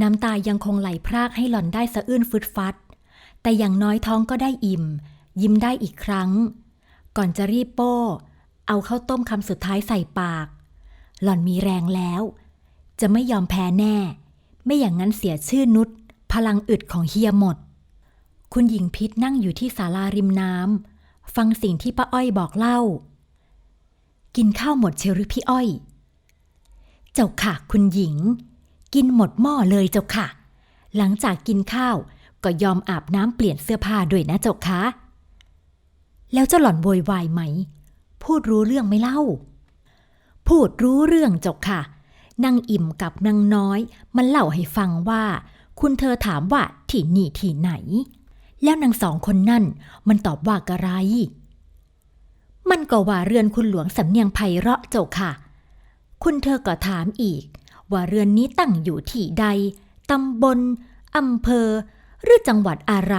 น้ำตายังคงไหลพรากให้หล่อนได้สะอื้นฟึดฟัด แต่อย่างน้อยท้องก็ได้อิ่ม ยิ้มได้อีกครั้ง ก่อนจะรีบโป้ เอาข้าวต้มคำสุดท้ายใส่ปาก หล่อนมีแรงแล้ว จะไม่ยอมแพ้แน่ ไม่อย่างนั้นเสียชื่อนุชพลังอึดของเฮียหมด คุณหญิงพิษนั่งอยู่ที่ศาลาริมน้ำฟังสิ่งที่ป้าอ้อยบอกเล่า กินข้าวหมดเชยวหรือพี่อ้อย เจ้าค่ะคุณหญิง กินหมดหม้อเลยเจ้าค่ะ หลังจากกินข้าวก็ยอมอาบน้ำเปลี่ยนเสื้อผ้าด้วยนะเจ้าคะแล้วเจ้าหล่อนโวยวายไหม พูดรู้เรื่องไม่เล่า พูดรู้เรื่องเจ้าค่ะนางอิ่มกับนางน้อย มันเล่าให้ฟังว่า คุณเธอถามว่าที่นี่ที่ไหน แล้วนางสองคนนั่น มันตอบว่ากระไร มันก็ว่าเรือนคุณหลวงสำเนียงไพเราะเจ้าค่ะ คุณเธอก็ถามอีก ว่าเรือนนี้ตั้งอยู่ที่ใด ตำบล อำเภอ หรือจังหวัดอะไร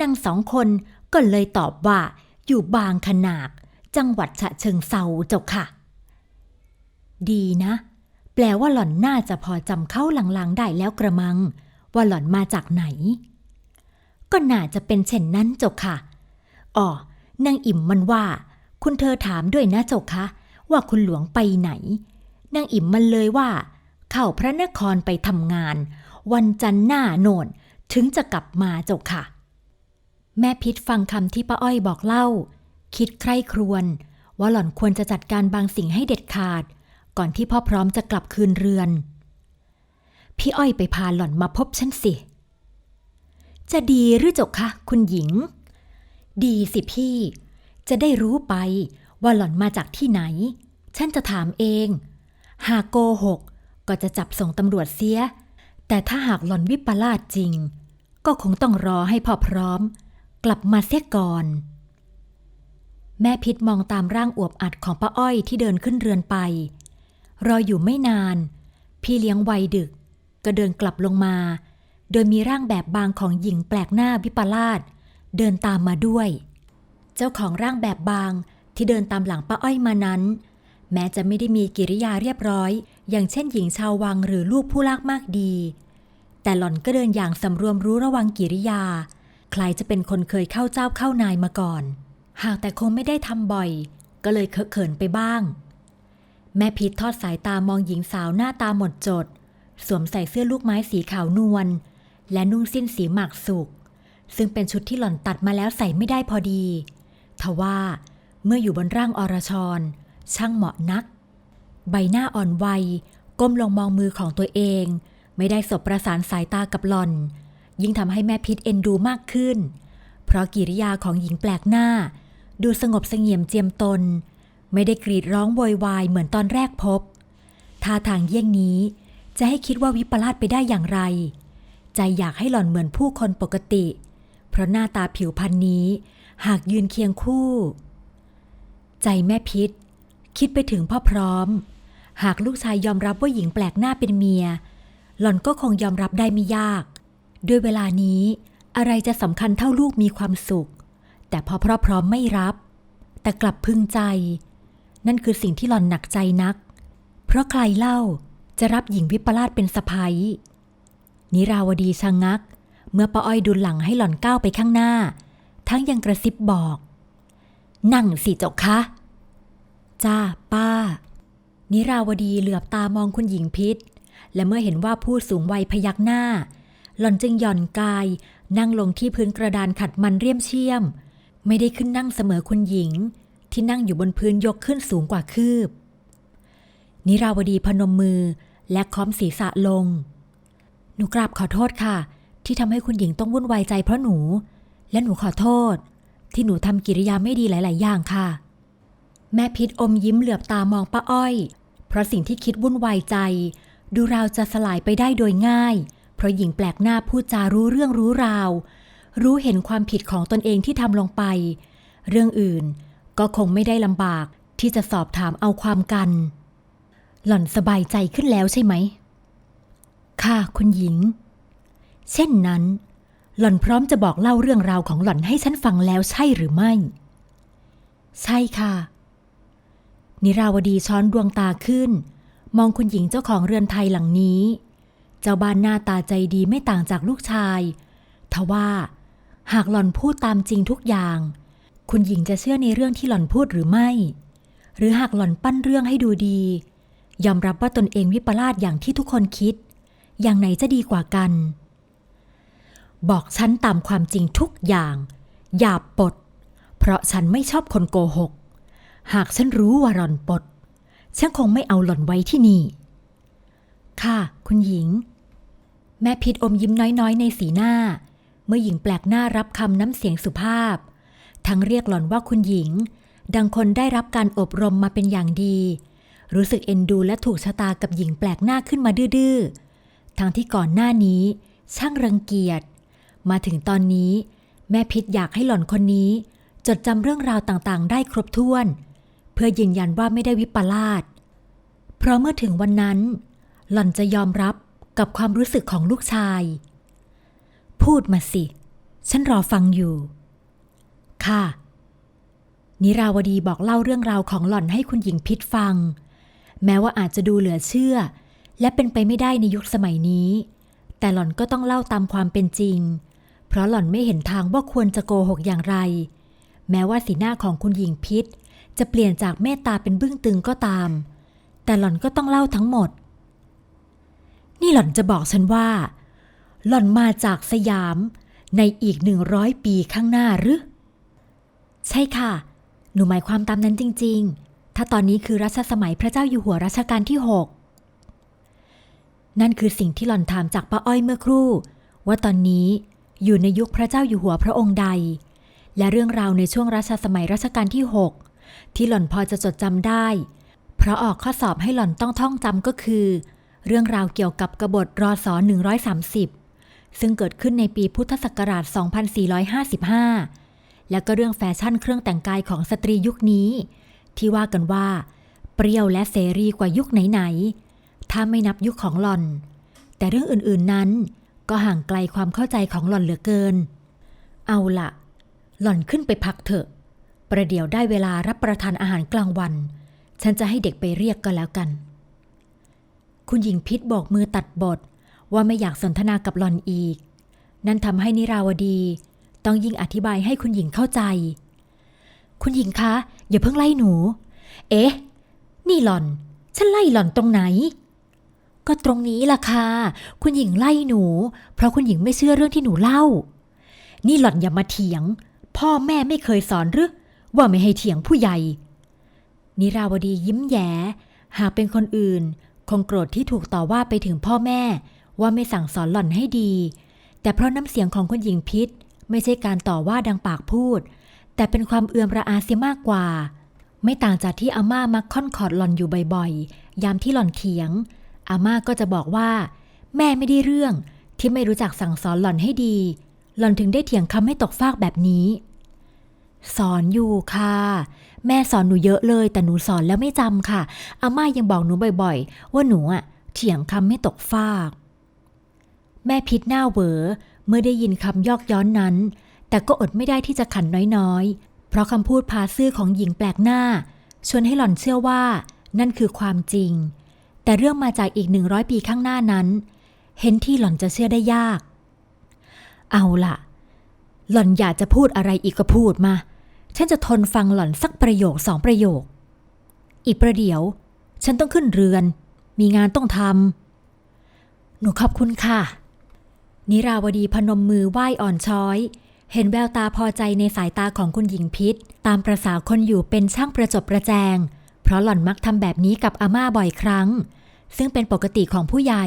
นางสองคนก็เลยตอบว่า อยู่บางขนากจังหวัดฉะเชิงเซาเจ้าค่ะ ดีนะ แปลว่าหล่อนน่าจะพอจำเข้าหลังๆได้แล้วกระมัง ว่าหล่อนมาจากไหน ก็น่าจะเป็นเช่นนั้นเจ้าค่ะอ๋อนางอิ่มมันว่า คุณเธอถามด้วยนะเจ้าคะว่าคุณหลวงไปไหนนางอิ่มมันเลยว่า เข้าพระนครไปทำงาน วันจันทร์หน้าโนนถึงจะกลับมาเจ้าค่ะ แม่พิษฟังคำที่ป้าอ้อยบอกเล่า คิดใคร่ครวญว่าหล่อนควรจะจัดการบางสิ่งให้เด็ดขาด ก่อนที่พ่อพร้อมจะกลับคืนเรือน พี่อ้อยไปพาหล่อนมาพบฉันสิ จะดีหรือจกคะคุณหญิง ดีสิพี่ จะได้รู้ไปว่าหล่อนมาจากที่ไหน ฉันจะถามเอง หากโกหก ก็จะจับส่งตำรวจเสีย แต่ถ้าหากหล่อนวิปลาสจริง ก็คงต้องรอให้พ่อพร้อม กลับมาเสียก่อน แม่พิษมองตามร่างอวบอัดของป้าอ้อยที่เดินขึ้นเรือนไป รออยู่ไม่นาน พี่เลี้ยงวัยดึก ก็เดินกลับลงมา โดยมีร่างแบบบางของหญิงแปลกหน้าวิปลาสเดินตามมาด้วย เจ้าของร่างแบบบางที่เดินตามหลังป้าอ้อยมานั้น แม้จะไม่ได้มีกิริยาเรียบร้อย อย่างเช่นหญิงชาววังหรือลูกผู้ลากมากดี แต่หล่อนก็เดินอย่างสำรวมรู้ระวังกิริยา ใคล้ายจะเป็นคนเคยเข้าเจ้าเข้านายมาก่อน หากแต่คงไม่ได้ทำบ่อย ก็เลยเคอะเขินไปบ้าง แม่พิษทอดสายตามองหญิงสาวหน้าตาหมดจด สวมใส่เสื้อลูกไม้สีขาวนวลและนุ่งสิ้นสีหมากสุก ซึ่งเป็นชุดที่หล่อนตัดมาแล้วใส่ไม่ได้พอดี ทว่าเมื่ออยู่บนร่างอรชร ช่างเหมาะนัก ใบหน้าอ่อนวัย ก้มลงมองมือของตัวเอง ไม่ได้สบประสานสายตากับหลอน ยิ่งทำให้แม่พิษเอ็นดูมากขึ้น เพราะกิริยาของหญิงแปลกหน้า ดูสงบเสงี่ยมเจียมตน ไม่ได้กรีดร้องโวยวายเหมือนตอนแรกพบท่าทางเยี่ยงนี้จะให้คิดว่าวิปลาสไปได้อย่างไร ใจอยากให้หล่อนเหมือนผู้คนปกติ เพราะหน้าตาผิวพรรณนี้ หากยืนเคียงคู่ ใจแม่พิษ คิดไปถึงพ่อพร้อม หากลูกชายยอมรับว่าหญิงแปลกหน้าเป็นเมีย หล่อนก็คงยอมรับได้ไม่ยาก ด้วยเวลานี้อะไรจะสำคัญเท่าลูกมีความสุข แต่พอพ่อพร้อมไม่รับ แต่กลับพึงใจ นั่นคือสิ่งที่หล่อนหนักใจนัก เพราะใครเล่าจะรับหญิงวิปลาสเป็นสะพ้ยนิราวดีชะงงัก เมื่อป้าอ้อยดุลหลังให้หล่อนก้าวไปข้างหน้า ทั้งยังกระซิบบอก นั่งสิเจ้าคะ จ้าป้า นิราวดีเหลือบตามองคุณหญิงพิษ และเมื่อเห็นว่าผู้สูงวัยพยักหน้า หล่อนจึงหย่อนกาย นั่งลงที่พื้นกระดานขัดมันเรียมเชี่ยม ไม่ได้ขึ้นนั่งเสมอคุณหญิง ที่นั่งอยู่บนพื้นยกขึ้นสูงกว่าคืบ นิราวดีพนมมือและค้อมศีรษะลง หนูกราบขอโทษค่ะ ที่ทำให้คุณหญิงต้องวุ่นวายใจเพราะหนู และหนูขอโทษ ที่หนูทำกิริยาไม่ดีหลาย ๆ อย่างค่ะ แม่พิษอมยิ้มเหลือบตามองป้าอ้อย เพราะสิ่งที่คิดวุ่นวายใจ ดูราวจะสลายไปได้โดยง่าย เพราะหญิงแปลกหน้าพูดจารู้เรื่องรู้ราว รู้เห็นความผิดของตนเองที่ทำลงไป เรื่องอื่นก็คงไม่ได้ลำบากที่จะสอบถามเอาความกัน หล่อนสบายใจขึ้นแล้วใช่ไหม ค่ะคุณหญิง เช่นนั้น หล่อนพร้อมจะบอกเล่าเรื่องราวของหล่อนให้ฉันฟังแล้วใช่หรือไม่ ใช่ค่ะ นิราวดีช้อนดวงตาขึ้น มองคุณหญิงเจ้าของเรือนไทยหลังนี้ เจ้าบ้านหน้าตาใจดีไม่ต่างจากลูกชาย ทว่า หากหล่อนพูดตามจริงทุกอย่าง คุณหญิงจะเชื่อในเรื่องที่หล่อนพูดหรือไม่ หรือหากหล่อนปั้นเรื่องให้ดูดี ยอมรับว่าตนเองวิปลาสอย่างที่ทุกคนคิด อย่างไหนจะดีกว่ากัน บอกฉันตามความจริงทุกอย่าง อย่าปด เพราะฉันไม่ชอบคนโกหก หากฉันรู้ว่าหล่อนปดฉันคงไม่เอาหล่อนไว้ที่นี่ ค่ะ คุณหญิง แม่พิษอมยิ้มน้อยๆ ในสีหน้า เมื่อหญิงแปลกหน้ารับคำน้ำเสียงสุภาพ ทั้งเรียกหล่อนว่าคุณหญิง ดังคนได้รับการอบรมมาเป็นอย่างดี รู้สึกเอ็นดูและถูกชะตากับหญิงแปลกหน้าขึ้นมาดื้อๆ ทั้งที่ก่อนหน้านี้ ช่างรังเกียจ มาถึงตอนนี้ แม่พิษอยากให้หล่อนคนนี้ จดจำเรื่องราวต่างๆ ได้ครบถ้วน พื่อยืนยันว่าไม่ได้วิปลาสเพราะเมื่อถึงวันนั้น หล่อนจะยอมรับกับความรู้สึกของลูกชาย พูดมาสิ ฉันรอฟังอยู่ ค่ะ นิราวดีบอกเล่าเรื่องราวของหล่อนให้คุณหญิงพิษฟัง แม้ว่าอาจจะดูเหลือเชื่อ และเป็นไปไม่ได้ในยุคสมัยนี้ แต่หล่อนก็ต้องเล่าตามความเป็นจริง เพราะหล่อนไม่เห็นทางว่าควรจะโกหกอย่างไร แม้ว่าสีหน้าของคุณหญิงพิษ จะเปลี่ยนจากเมตตาเป็นบึ้งตึงก็ตาม แต่หล่อนก็ต้องเล่าทั้งหมด นี่หล่อนจะบอกฉันว่า หล่อนมาจากสยามในอีกหนึ่งร้อยปีข้างหน้าหรือ ใช่ค่ะ หนูหมายความตามนั้นจริง ๆ ถ้าตอนนี้คือรัชสมัยพระเจ้าอยู่หัวรัชกาลที่หกนั่นคือสิ่งที่หล่อนถามจากป้าอ้อยเมื่อครู่ ว่าตอนนี้อยู่ในยุคพระเจ้าอยู่หัวพระองค์ใด และเรื่องราวในช่วงรัชสมัยรัชกาลที่หก ที่หล่อนพอจะจดจำได้ เพราะออกข้อสอบให้หล่อนต้องท่องจำก็คือ เรื่องราวเกี่ยวกับกบฏรอสอ130 ซึ่งเกิดขึ้นในปีพุทธศักราช 2455 แล้วก็เรื่องแฟชั่นเครื่องแต่งกายของสตรียุคนี้ ที่ว่ากันว่า เปรี้ยวและเสรีกว่ายุคไหนๆ ถ้าไม่นับยุคของหล่อน แต่เรื่องอื่นๆนั้น ก็ห่างไกลความเข้าใจของหล่อนเหลือเกิน เอาละหล่อนขึ้นไปพักเถอะ ประเดี๋ยวได้เวลารับประทานอาหารกลางวัน ฉันจะให้เด็กไปเรียกก็แล้วกัน คุณหญิงพิษบอกมือตัดบทว่าไม่อยากสนทนากับหลอนอีก นั่นทำให้นิราวดี ต้องยิ่งอธิบายให้คุณหญิงเข้าใจ คุณหญิงคะ อย่าเพิ่งไล่หนู เอ๊ะ นี่หลอน ฉันไล่หลอนตรงไหน ก็ตรงนี้ล่ะค่ะ คุณหญิงไล่หนู เพราะคุณหญิงไม่เชื่อเรื่องที่หนูเล่า นี่หล่อนอย่ามาเถียง พ่อแม่ไม่เคยสอนหรือ ว่าไม่ให้เถียงผู้ใหญ่ นิราวดียิ้มแย้ หากเป็นคนอื่น คงโกรธที่ถูกต่อว่าไปถึงพ่อแม่ ว่าไม่สั่งสอนหล่อนให้ดี แต่เพราะน้ำเสียงของคุณหญิงพิษ ไม่ใช่การต่อว่าดังปากพูด แต่เป็นความเอื่อมระอาเสียมากกว่า ไม่ต่างจากที่อาม่ามักค่อนขอดหล่อนอยู่บ่อยๆ ยามที่หล่อนเถียง อาม่าก็จะบอกว่า แม่ไม่ได้เรื่องที่ไม่รู้จักสั่งสอนหล่อนให้ดี หล่อนถึงได้เถียงคำให้ตกฟากแบบนี้ สอนอยู่ค่ะ แม่สอนหนูเยอะเลย แต่หนูสอนแล้วไม่จำค่ะ อาม่ายังบอกหนูบ่อยๆ ว่าหนูอะเถียงคำไม่ตกฟาก แม่พิษหน้าเวอเมื่อได้ยินคำยอกย้อนนั้น แต่ก็อดไม่ได้ที่จะขันน้อยๆ เพราะคำพูดพาซื่อของหญิงแปลกหน้า ชวนให้หล่อนเชื่อว่า นั่นคือความจริง แต่เรื่องมาจากอีกหนึ่งร้อยปีข้างหน้านั้น เห็นที่หล่อนจะเชื่อได้ยาก เอาล่ะ หล่อนอยากจะพูดอะไรอีกก็พูดมา ฉันจะทนฟังหล่อนสักประโยคสองประโยค อีกประเดี๋ยว ฉันต้องขึ้นเรือน มีงานต้องทำหนูขอบคุณค่ะ นิราวดีพนมมือไหว้อ่อนช้อย เห็นแววตาพอใจในสายตาของคุณหญิงพิษ ตามประษาคนอยู่เป็นช่างประจบประแจง เพราะหล่อนมักทำแบบนี้กับอาม่าบ่อยครั้ง ซึ่งเป็นปกติของผู้ใหญ่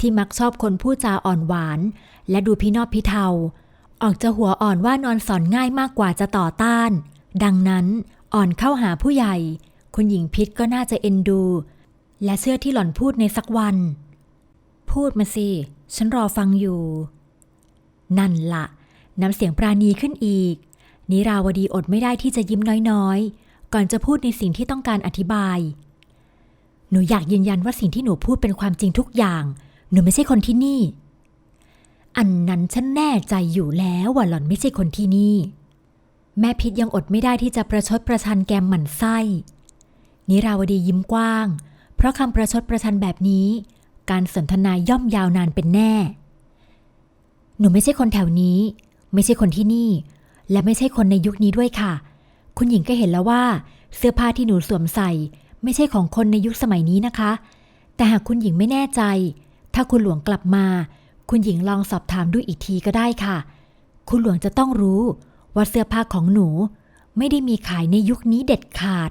ที่มักชอบคนพูดจาอ่อนหวาน และดูพี่นอบพี่เทา ออกจะหัวอ่อนว่านอนสอนง่ายมากกว่าจะต่อต้าน ดังนั้นอ่อนเข้าหาผู้ใหญ่ คุณหญิงพิษก็น่าจะเอ็นดู และเชื่อที่หล่อนพูดในสักวัน พูดมาสิ ฉันรอฟังอยู่ นั่นละ น้ำเสียงปราณีขึ้นอีก นิราวดีอดไม่ได้ที่จะยิ้มน้อยๆ ก่อนจะพูดในสิ่งที่ต้องการอธิบาย หนูอยากยืนยันว่าสิ่งที่หนูพูดเป็นความจริงทุกอย่าง หนูไม่ใช่คนที่นี่ อันนั้นฉันแน่ใจอยู่แล้วว่าหล่อนไม่ใช่คนที่นี่ แม่พิษยังอดไม่ได้ที่จะประชดประชันแกมหมั่นไส้ นิราวดียิ้มกว้าง เพราะคำประชดประชันแบบนี้ การสนทนาย่อมยาวนานเป็นแน่ หนูไม่ใช่คนแถวนี้ ไม่ใช่คนที่นี่ และไม่ใช่คนในยุคนี้ด้วยค่ะ คุณหญิงก็เห็นแล้วว่า เสื้อผ้าที่หนูสวมใส่ ไม่ใช่ของคนในยุคสมัยนี้นะคะ แต่หากคุณหญิงไม่แน่ใจ ถ้าคุณหลวงกลับมา คุณหญิงลองสอบถามดูอีกทีก็ได้ค่ะ คุณหลวงจะต้องรู้ว่าเสื้อผ้าของหนู ไม่ได้มีขายในยุคนี้เด็ดขาด